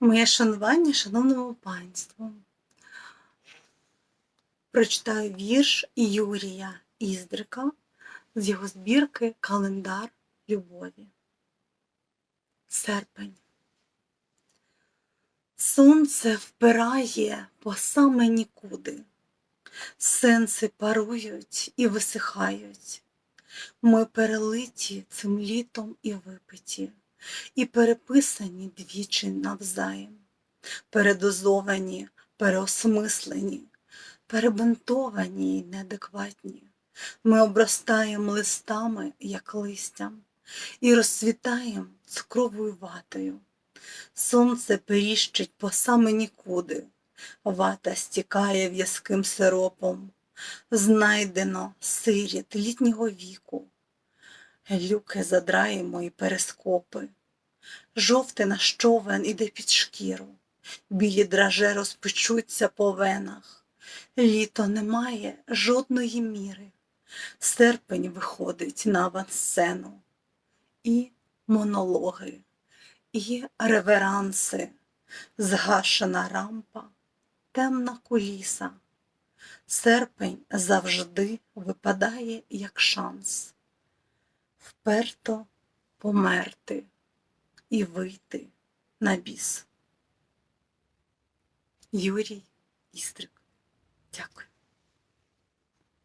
Моє шанування шановному панству. Прочитаю вірш Юрія Іздрика з його збірки Календар любові. Серпень. Сонце впирає по саме нікуди. Сенси парують і висихають. Ми перелиті цим літом і випиті, і переписані двічі навзаєм, передозовані, переосмислені, перебинтовані й неадекватні. Ми обростаємо листами, як листям, і розцвітаєм цукровою ватою. Сонце періщить по саме нікуди, вата стікає в'язким сиропом, знайдено сиріт літнього віку, люки задраємо і перескопи, жовтий наш човен іде під шкіру, білі драже розпечуться по венах, літо не має жодної міри, серпень виходить на авансцену, і монологи, і реверанси, згашена рампа, темна куліса. Серпень завжди випадає як шанс вперто померти і вийти на біс. Юрій Істрик.